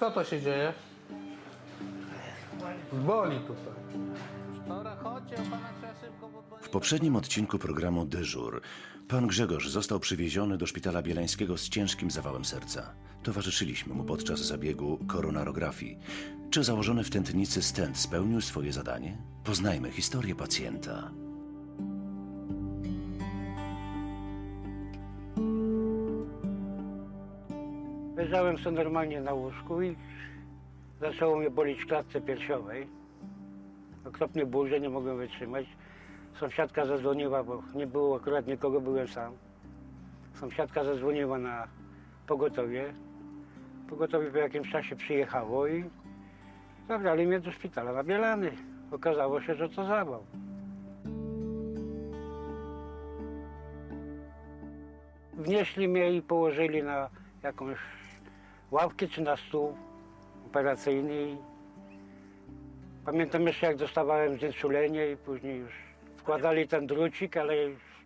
Co to się dzieje? Boli tutaj. W poprzednim odcinku programu Dyżur pan Grzegorz został przywieziony do szpitala bielańskiego z ciężkim zawałem serca. Towarzyszyliśmy mu podczas zabiegu koronarografii. Czy założony w tętnicy stent spełnił swoje zadanie? Poznajmy historię pacjenta. Leżałem sobie normalnie na łóżku i zaczęło mnie bolić w klatce piersiowej. Okropny ból, że nie mogłem wytrzymać. Sąsiadka zadzwoniła, bo nie było akurat nikogo, byłem sam. Sąsiadka zadzwoniła na pogotowie. Pogotowie po jakimś czasie przyjechało i zabrali mnie do szpitala na Bielany. Okazało się, że to zawał. Wnieśli mnie i położyli na jakąś ławkę czy na stół operacyjny. Pamiętam jeszcze jak dostawałem znieczulenie i później już wkładali ten drucik, ale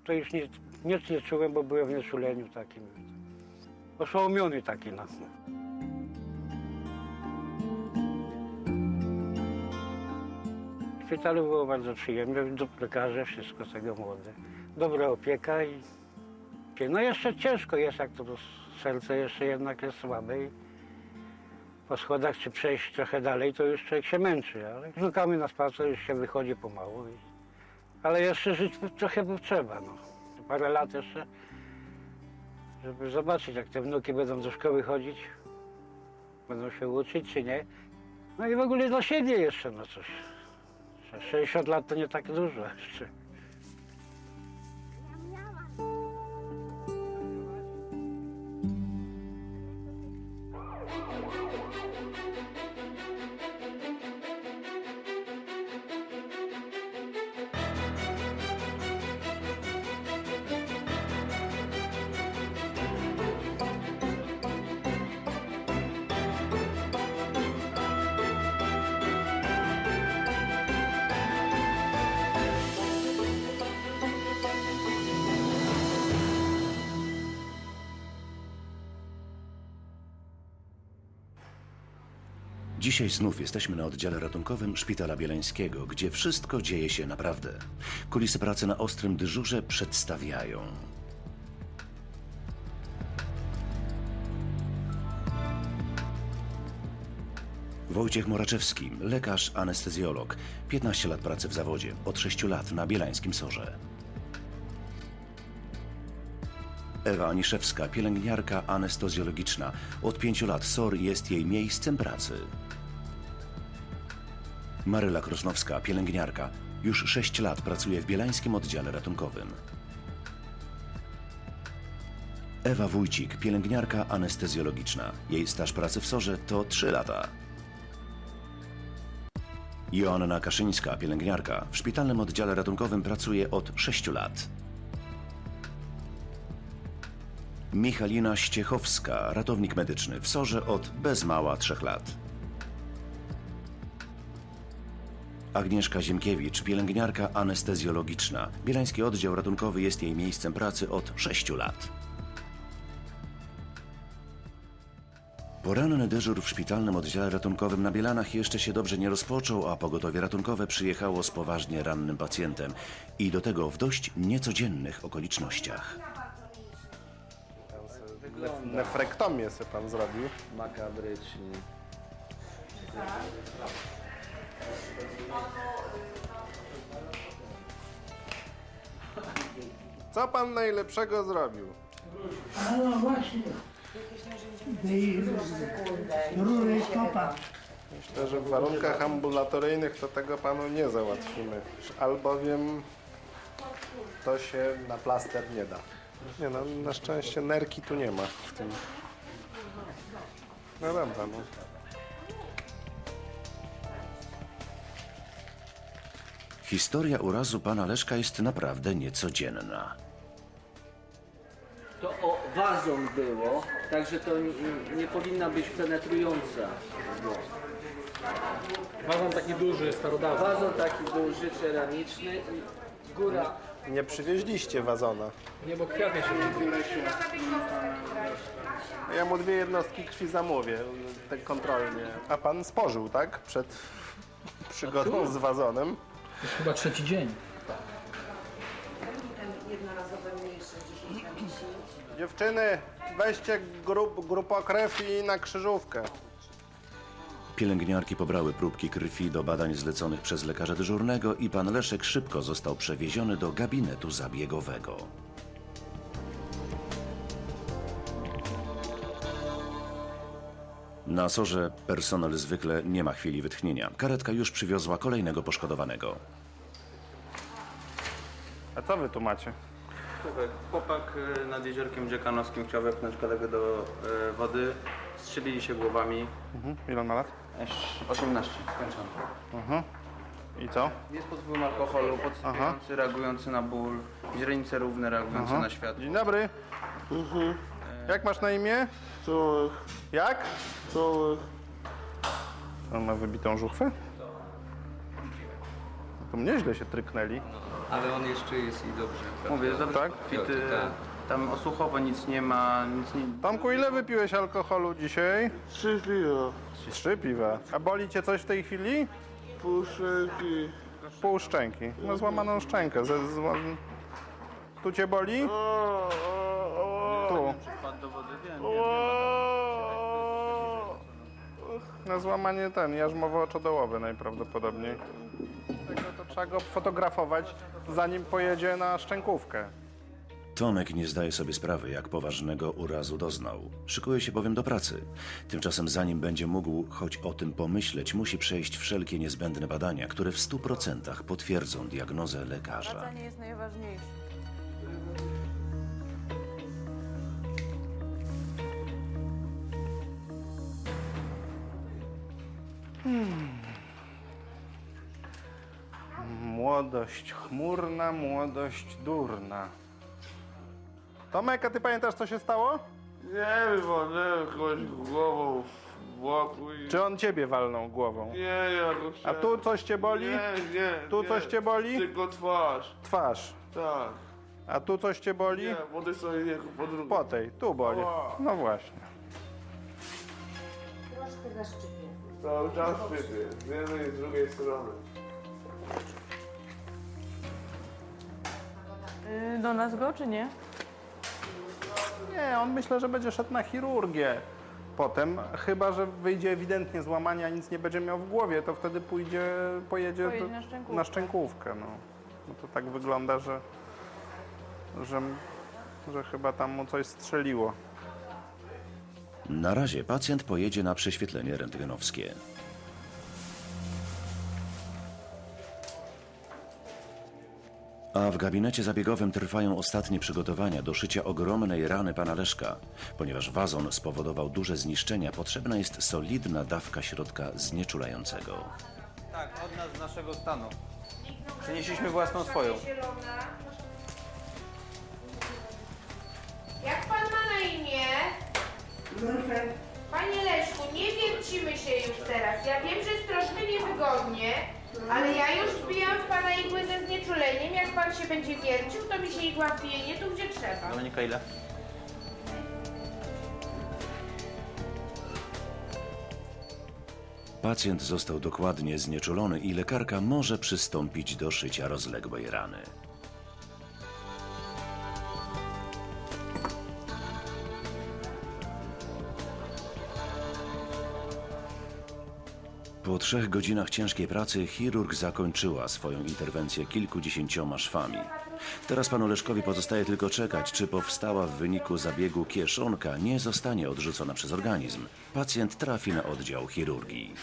to już nic, nic nie czułem, bo byłem w nieczuleniu takim. Oszołomiony taki no. W szpitalu było bardzo przyjemnie, lekarze, wszystko tego młode. Dobra opieka i no jeszcze ciężko jest, jak to serce jeszcze jednak jest słabe i po schodach czy przejść trochę dalej, to już człowiek się męczy, ale szukamy na spacer, już się wychodzi pomału. I... Ale jeszcze żyć trochę by trzeba, no. Parę lat jeszcze, żeby zobaczyć, jak te wnuki będą do szkoły chodzić, będą się uczyć, czy nie. No i w ogóle dla siebie jeszcze, no coś. 60 lat to nie tak dużo jeszcze. Dzisiaj znów jesteśmy na oddziale ratunkowym Szpitala Bielańskiego, gdzie wszystko dzieje się naprawdę. Kulisy pracy na ostrym dyżurze przedstawiają. Wojciech Moraczewski, lekarz anestezjolog, 15 lat pracy w zawodzie, od 6 lat na bielańskim sorze. Ewa Aniszewska, pielęgniarka anestezjologiczna. Od pięciu lat SOR jest jej miejscem pracy. Maryla Krosnowska, pielęgniarka. Już sześć lat pracuje w bielańskim oddziale ratunkowym. Ewa Wójcik, pielęgniarka anestezjologiczna. Jej staż pracy w SORze to trzy lata. Joanna Kaszyńska, pielęgniarka. W szpitalnym oddziale ratunkowym pracuje od sześciu lat. Michalina Ściechowska, ratownik medyczny w Sorze od bez mała trzech lat. Agnieszka Ziemkiewicz, pielęgniarka anestezjologiczna. Bielański oddział ratunkowy jest jej miejscem pracy od sześciu lat. Poranny dyżur w szpitalnym oddziale ratunkowym na Bielanach jeszcze się dobrze nie rozpoczął, a pogotowie ratunkowe przyjechało z poważnie rannym pacjentem i do tego w dość niecodziennych okolicznościach. Nef- Nefrektomię sobie pan zrobił. makabrycznie. Co pan najlepszego zrobił? A no właśnie. I rury kopa. Myślę, że w warunkach ambulatoryjnych to tego panu nie załatwimy, albowiem to się na plaster nie da. Nie no, na szczęście nerki tu nie ma w tym. No dobra, no. Historia urazu pana Leszka jest naprawdę niecodzienna. To o wazon było, także to nie, nie powinna być penetrująca. Wazon taki duży, starodawny. Wazon taki duży, ceramiczny i góra Nie przywieźliście wazona. Nie, bo kwiaty się Ja mu dwie jednostki krwi zamówię, tak kontrolnie. A pan spożył, tak? Przed przygodą z wazonem. To jest chyba trzeci dzień. Dziewczyny, weźcie grup, i na krzyżówkę. Pielęgniarki pobrały próbki krwi do badań zleconych przez lekarza dyżurnego i pan Leszek szybko został przewieziony do gabinetu zabiegowego. Na sorze personel zwykle nie ma chwili wytchnienia. Karetka już przywiozła kolejnego poszkodowanego. A co wy tu macie? Słuchaj, chłopak y, nad jeziorkiem dziekanowskim chciał wepchnąć kolegę do y, wody. Strzelili się głowami. Mhm. Ile on ma lat? Eś, 18, skończony. I co? Jest pod wpływem alkoholu, podsypiający, reagujący na ból, źrenice równe, reagujące na światło. Dzień dobry. Jak masz na imię? Czołek, Jak? czołek. On ma wybitą żuchwę? To nieźle się tryknęli. Ale on jeszcze jest i dobrze. Mówię, dobrze Tak? podpity, Tak. tam osłuchowo nic nie ma, nic nie... Tomku, ile wypiłeś alkoholu dzisiaj? Trzy piwa, Trzy piwa. A boli cię coś w tej chwili? puszeki. Pół szczęki. No złamaną szczękę. Ze, zła... Tu cię boli? Tu. Wpadł do wody, wiem, Na złamanie ten, jarzmowo-oczodołowy najprawdopodobniej. Tego to trzeba go fotografować, zanim pojedzie na szczękówkę. Tomek nie zdaje sobie sprawy, jak poważnego urazu doznał. Szykuje się bowiem do pracy. Tymczasem, zanim będzie mógł choć o tym pomyśleć, musi przejść wszelkie niezbędne badania, które w 100% potwierdzą diagnozę lekarza. Praca nie jest najważniejsza. Młodość chmurna, młodość durna. Tomek, a ty pamiętasz, co się stało? Nie wiem, walnąłem kogoś głową w boku i... Czy on ciebie walnął głową? Nie, ja go A tu coś cię boli? Nie, nie. Tu nie. coś cię boli? Tylko twarz, Twarz. tak. A tu coś cię boli? Nie, po tej stronie nie, po drugiej. Po tej, tu boli. Ała. No właśnie. Cały czas szczyty, z jednej i z drugiej strony. Yy, do nas go, czy nie? Nie, on myślę, że będzie szedł na chirurgię. Potem, chyba że wyjdzie ewidentnie złamanie, a nic nie będzie miał w głowie, to wtedy pójdzie, pojedzie, Pojedzie do- na szczękówkę. na szczękówkę. No. no to tak wygląda, że, że, że chyba tam mu coś strzeliło. Na razie pacjent pojedzie na prześwietlenie rentgenowskie. A w gabinecie zabiegowym trwają ostatnie przygotowania do szycia ogromnej rany pana Leszka. Ponieważ wazon spowodował duże zniszczenia, potrzebna jest solidna dawka środka znieczulającego. Tak, od nas, z naszego stanu. Przynieśliśmy własną swoją. Jak pan ma na imię? Panie Leszku, nie wiercimy się już teraz. Ja wiem, że jest troszkę niewygodnie, ale ja już wbijam w pana igłę ze znieczuleniem. Jak pan się będzie wiercił, to mi się igła wbije nie tu, gdzie trzeba. Dominika, ile? Pacjent został dokładnie znieczulony i lekarka może przystąpić do szycia rozległej rany. Po trzech godzinach ciężkiej pracy chirurg zakończyła swoją interwencję kilkudziesięcioma szwami. Teraz panu Leszkowi pozostaje tylko czekać, czy powstała w wyniku zabiegu kieszonka nie zostanie odrzucona przez organizm. Pacjent trafi na oddział chirurgii.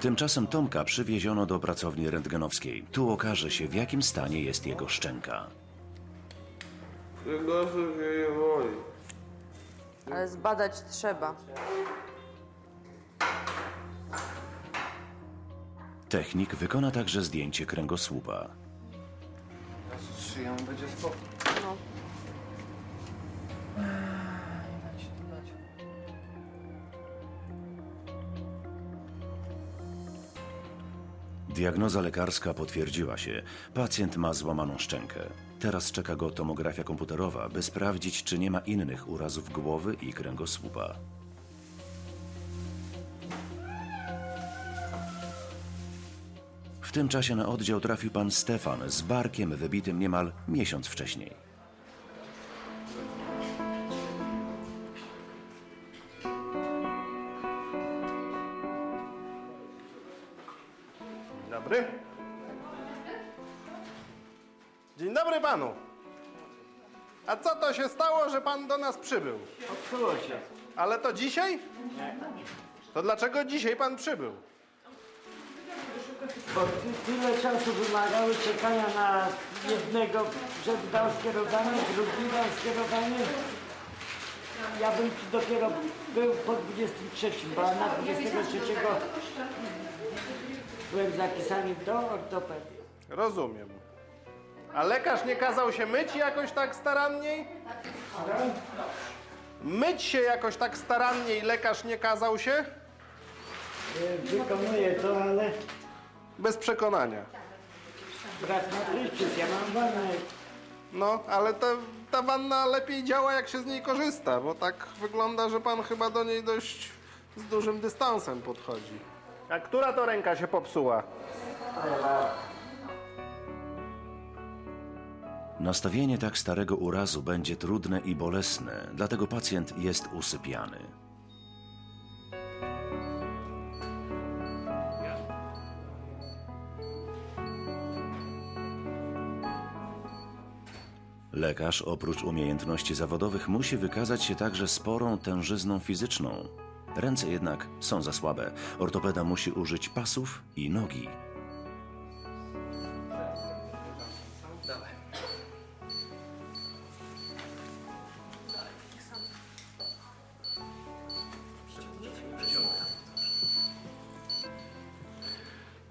Tymczasem Tomka przywieziono do pracowni rentgenowskiej. Tu okaże się, w jakim stanie jest jego szczęka. Mnie nie boli. Ale zbadać trzeba. Technik wykona także zdjęcie kręgosłupa. Z szyją będzie spokój. Diagnoza lekarska potwierdziła się. Pacjent ma złamaną szczękę. Teraz czeka go tomografia komputerowa, by sprawdzić, czy nie ma innych urazów głowy i kręgosłupa. W tym czasie na oddział trafił pan Stefan z barkiem wybitym niemal miesiąc wcześniej. Dobry. Dzień dobry panu. A co to się stało, że pan do nas przybył? Popsuło się. Ale to dzisiaj? To dlaczego dzisiaj pan przybył? Bo ty, tyle czasu wymagały czekania na jednego, żeby dał skierowanie, drugi dał skierowanie. Ja bym dopiero był po 23, bo na 23 byłem zapisany do ortopedii. Rozumiem. A lekarz nie kazał się myć jakoś tak staranniej? Myć się jakoś tak staranniej lekarz nie kazał się? Wykonuję to, ale Bez przekonania. brak na prysznic, ja mam wannę. No, ale ta, ta wanna lepiej działa, jak się z niej korzysta, bo tak wygląda, że pan chyba do niej dość z dużym dystansem podchodzi. A która to ręka się popsuła? Nastawienie tak starego urazu będzie trudne i bolesne, dlatego pacjent jest usypiany. Lekarz oprócz umiejętności zawodowych musi wykazać się także sporą tężyzną fizyczną. Ręce jednak są za słabe. Ortopeda musi użyć pasów i nogi.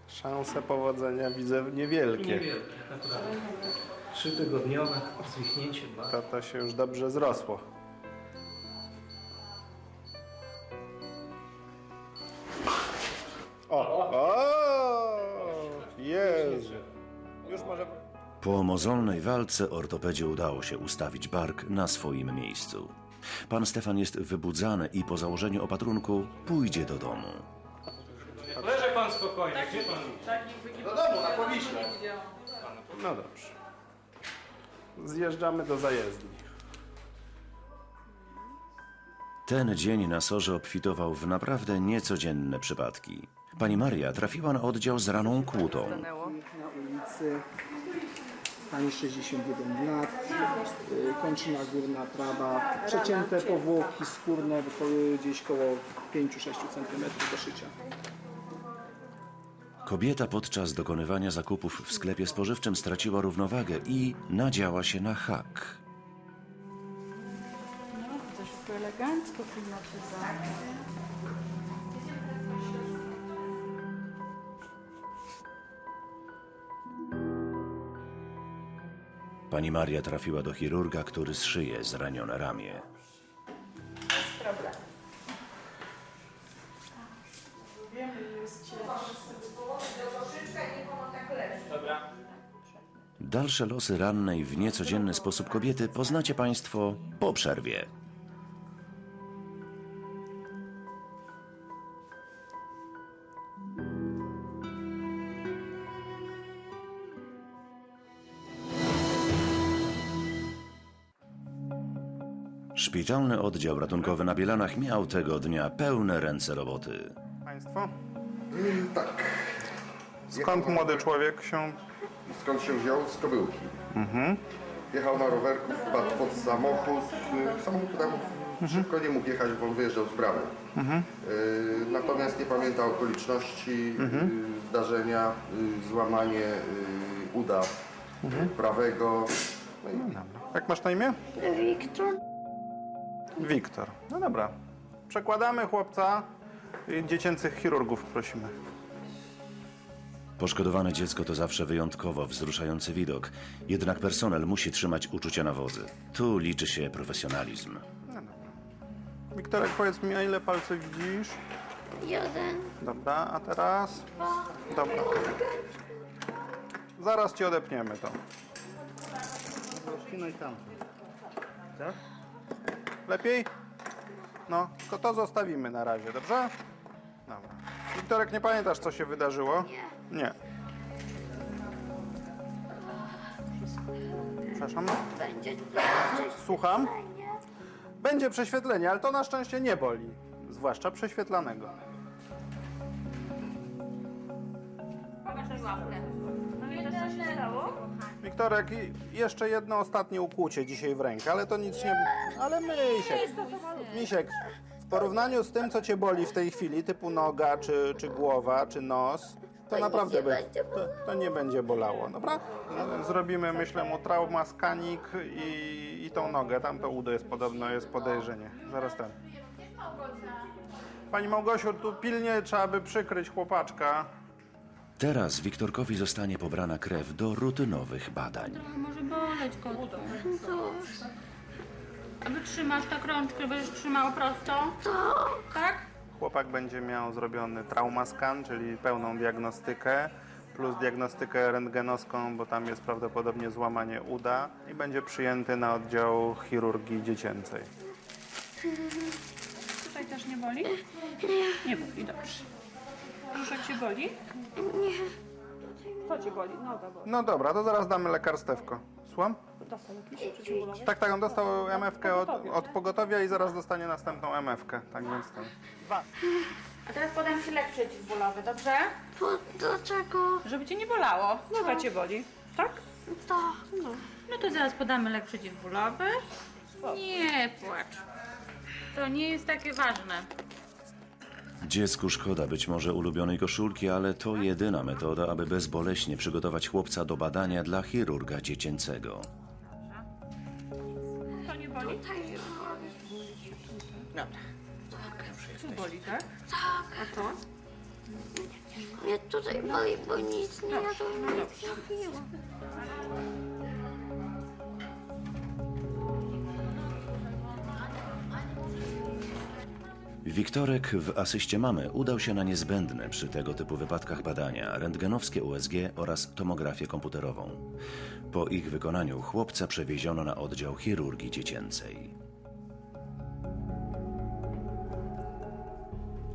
Szanse powodzenia widzę niewielkie. Niewielkie, naprawdę. Trzytygodniowe zwichnięcie ma. To, to się już dobrze zrosło. Mozolnej walce ortopedzie udało się ustawić bark na swoim miejscu. Pan Stefan jest wybudzany i po założeniu opatrunku pójdzie do domu. Leży pan spokojnie, gdzie pan Do domu, na Powiśle. No dobrze. Zjeżdżamy do zajezdni. Ten dzień na sorze obfitował w naprawdę niecodzienne przypadki. Pani Maria trafiła na oddział z raną kłutą. Na ulicy. Pani 61 lat, y, kończyna górna prawa, przecięte powłoki skórne gdzieś koło 5-6 cm do szycia. Kobieta podczas dokonywania zakupów w sklepie spożywczym straciła równowagę i nadziała się na hak. No, tu elegancko klimatyzacja. Pani Maria trafiła do chirurga, który zszyje zranione ramię. Problem. Dalsze losy rannej w niecodzienny sposób kobiety poznacie Państwo po przerwie. Szpitalny oddział ratunkowy na Bielanach miał tego dnia pełne ręce roboty. Państwo? Tak. Skąd młody człowiek się... Skąd się wziął? Z Kobyłki. Mhm. Jechał na rowerku, wpadł pod samochód. y, Samochód tam szybko nie mógł jechać, bo on wyjeżdżał z bramy. Mhm. Y, Natomiast nie pamięta okoliczności Mhm. y, zdarzenia, y, złamanie uda Mhm. prawego. No i Jak masz na imię? Wiktor. Wiktor. No dobra. Przekładamy chłopca. y, Dziecięcych chirurgów prosimy. Poszkodowane dziecko to zawsze wyjątkowo wzruszający widok, jednak personel musi trzymać uczucia na wodzy. Tu liczy się profesjonalizm. Wiktorek, powiedz mi, a ile palców widzisz? Jeden. Dobra, a teraz? Dobra. Zaraz ci odepniemy to. No i tam. Tak? Lepiej? No, tylko to zostawimy na razie, dobrze? Dobra. Wiktorek, nie pamiętasz, co się wydarzyło? Nie. Nie. Przepraszam. Będzie Słucham? Będzie prześwietlenie, ale to na szczęście nie boli. Zwłaszcza prześwietlanego. Pokaż łapkę. To co się stało? Wiktorek, i- jeszcze jedno ostatnie ukłucie dzisiaj w rękę, ale to nic nie... Ale Misiek, Misiek, w porównaniu z tym, co cię boli w tej chwili, typu noga, czy, czy głowa, czy nos, to To naprawdę nie be- będzie to, to nie będzie bolało, dobra? No, Zrobimy, myślę, mu trauma, skanik i, i tą nogę. Tam to udo jest podobno, jest podejrzenie. Zaraz ten. Pani Małgosiu, tu pilnie trzeba by przykryć chłopaczka. Teraz Wiktorkowi zostanie pobrana krew do rutynowych badań. Może boleć kotku. A wytrzymasz tak rączkę, będziesz trzymał prosto? Tak. Chłopak będzie miał zrobiony traumaskan, czyli pełną diagnostykę, plus diagnostykę rentgenowską, bo tam jest prawdopodobnie złamanie uda i będzie przyjęty na oddział chirurgii dziecięcej. Tutaj też nie boli? Nie boli, dobrze. Brzuszek cię boli? Nie. Co cię boli? Noga boli. No dobra, to zaraz damy lekarstewko. Słucham? Dostał jakiś przeciwbólowy? Tak, tak, on dostał MF-kę od, od pogotowia i zaraz dostanie następną MF-kę. Tak więc ten. A teraz podam ci lek przeciwbólowy, dobrze? Po, do czego? Żeby cię nie bolało. Noga cię boli, tak? Tak. No. no to zaraz podamy lek przeciwbólowy. Nie płacz. To nie jest takie ważne. Dziecku szkoda być może ulubionej koszulki, ale to jedyna metoda, aby bezboleśnie przygotować chłopca do badania dla chirurga dziecięcego. To nie boli? Dobra. Tu boli, tak? Tak. A to? Mnie tutaj boli, bo nic nie jadłam, no dobrze. Wiktorek w asyście mamy udał się na niezbędne przy tego typu wypadkach badania rentgenowskie USG oraz tomografię komputerową. Po ich wykonaniu chłopca przewieziono na oddział chirurgii dziecięcej.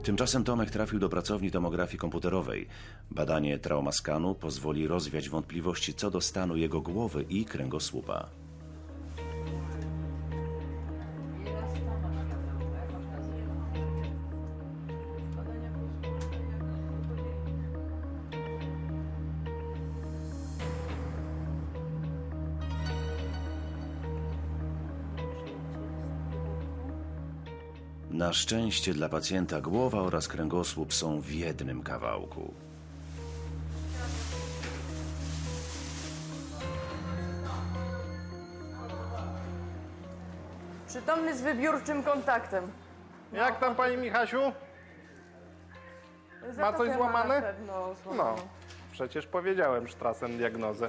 Tymczasem Tomek trafił do pracowni tomografii komputerowej. Badanie traumaskanu pozwoli rozwiać wątpliwości co do stanu jego głowy i kręgosłupa. Na szczęście dla pacjenta głowa oraz kręgosłup są w jednym kawałku. Przytomny z wybiórczym kontaktem. Jak tam pani Michasiu? Ma Zatokę coś złamane? na pewno No, przecież powiedziałem sztrasem diagnozę.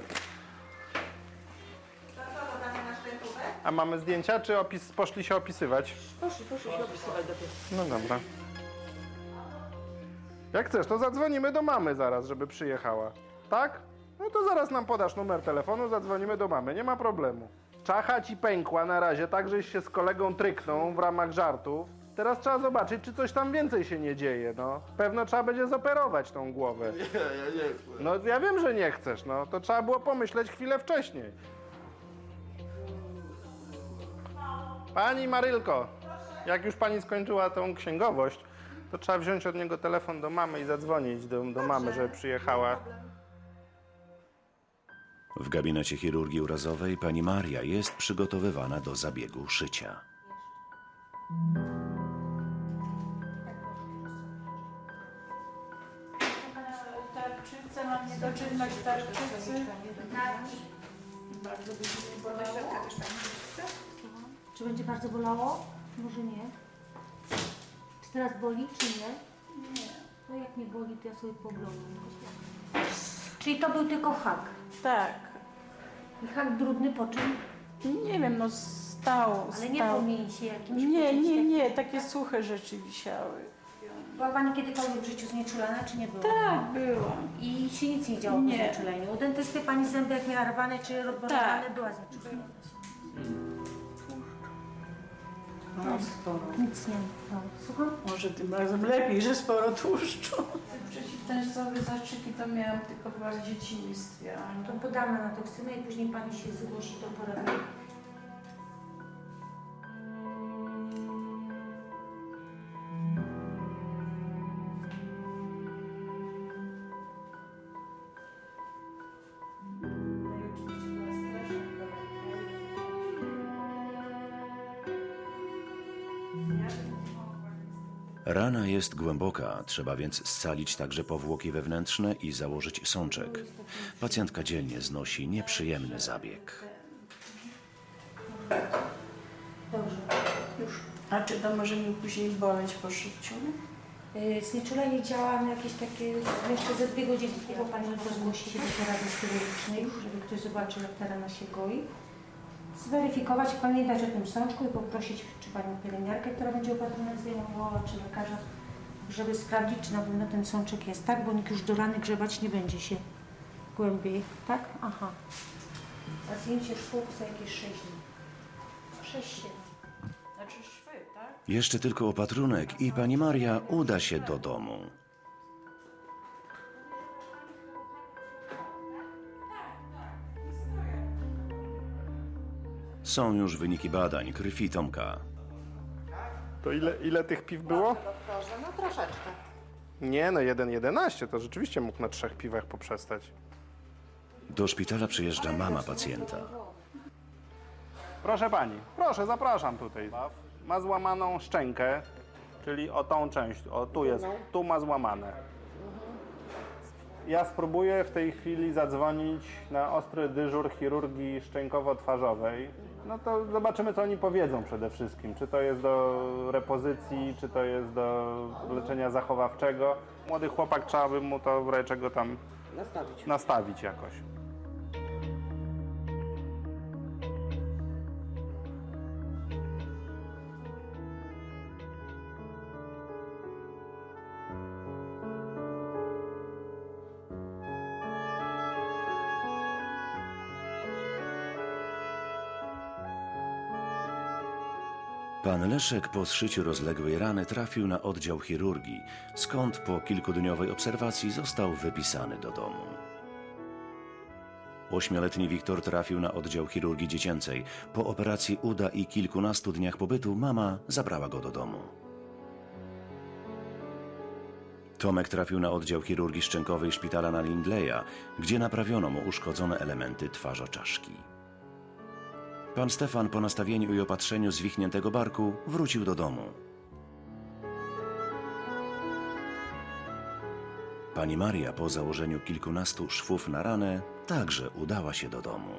A mamy zdjęcia, czy opis, poszli się opisywać? Proszę, proszę się opisywać dopiero. No dobra. Jak chcesz, to zadzwonimy do mamy zaraz, żeby przyjechała. Tak? No to zaraz nam podasz numer telefonu, zadzwonimy do mamy, nie ma problemu. Czacha ci pękła na razie, tak żeś się z kolegą tryknął w ramach żartów. Teraz trzeba zobaczyć, czy coś tam więcej się nie dzieje, no. Pewno trzeba będzie zoperować tą głowę. Nie, ja nie chcę. No ja wiem, że nie chcesz, no. To trzeba było pomyśleć chwilę wcześniej. Pani Marylko, jak już pani skończyła tą księgowość, to trzeba wziąć od niego telefon do mamy i zadzwonić do, do mamy, żeby przyjechała. W gabinecie chirurgii urazowej pani Maria jest przygotowywana do zabiegu szycia. Tarczyca, mam niedoczynność tarczycy. Bardzo by mnie bolało. Czy będzie bardzo bolało? Może nie. Czy teraz boli, czy nie? Nie. No jak nie boli, to ja sobie pooglądam. Czyli to był tylko hak. Tak. I hak brudny po czym? Nie wiem, no stał, Ale nie stał. po mięsie jakimś Nie, nie, takim- nie, takie suche rzeczy wisiały. Była Pani kiedykolwiek w życiu znieczulona, czy nie była? Tak, byłam. I się nic nie działo po Nie. znieczuleniu. U dentysty Pani zęby jak miała rwane czy rozborowane, Tak. była znieczulona. No, sporo. Nic nie. No. Słucham? Może tym razem lepiej, że sporo tłuszczu. Przeciwtężcowe zastrzyki to miałam tylko chyba w dzieciństwie. ale- To podamy na toksynę i później Pani się zgłosi do poradni. Rana jest głęboka, trzeba więc scalić także powłoki wewnętrzne i założyć sączek. Pacjentka dzielnie znosi nieprzyjemny zabieg. Dobrze. Już. A czy to może mi później boleć po szyciu? Y, Znieczulenie działa na jakieś takie, jeszcze ze dwie godziny, bo Pani to zgłosi się do porady chirurgicznej, żeby ktoś zobaczył, jak ta rana się goi. Zweryfikować, pamiętać o tym sączku i poprosić, czy Panią pielęgniarkę, która będzie opatrunek zdejmowała, czy lekarza, żeby sprawdzić, czy na pewno ten sączek jest, tak? Bo nikt już do rany grzebać nie będzie się głębiej, tak? Aha. A zdjęcie szkół za jakieś 6 dni. 6-7. Znaczy szwy, tak? Jeszcze tylko opatrunek i pani Maria uda się do domu. Są już wyniki badań krwi Tomka. To ile, ile tych piw było? Doktorze, no troszeczkę. Nie, no 1,11 to rzeczywiście mógł na trzech piwach poprzestać. Do szpitala przyjeżdża mama pacjenta. Proszę pani, proszę, zapraszam tutaj. Ma złamaną szczękę, czyli o tą część, o tu jest, tu ma złamane. Ja spróbuję w tej chwili zadzwonić na ostry dyżur chirurgii szczękowo-twarzowej. No to zobaczymy, co oni powiedzą przede wszystkim. Czy to jest do repozycji, czy to jest do leczenia zachowawczego. Młody chłopak, trzeba by mu to w razie czego tam Nastawić. nastawić jakoś. Pan Leszek po zszyciu rozległej rany trafił na oddział chirurgii, skąd po kilkudniowej obserwacji został wypisany do domu. Ośmioletni Wiktor trafił na oddział chirurgii dziecięcej. Po operacji uda i kilkunastu dniach pobytu mama zabrała go do domu. Tomek trafił na oddział chirurgii szczękowej szpitala na Lindleya, gdzie naprawiono mu uszkodzone elementy twarzoczaszki. Pan Stefan po nastawieniu i opatrzeniu zwichniętego barku wrócił do domu. Pani Maria po założeniu kilkunastu szwów na ranę także udała się do domu.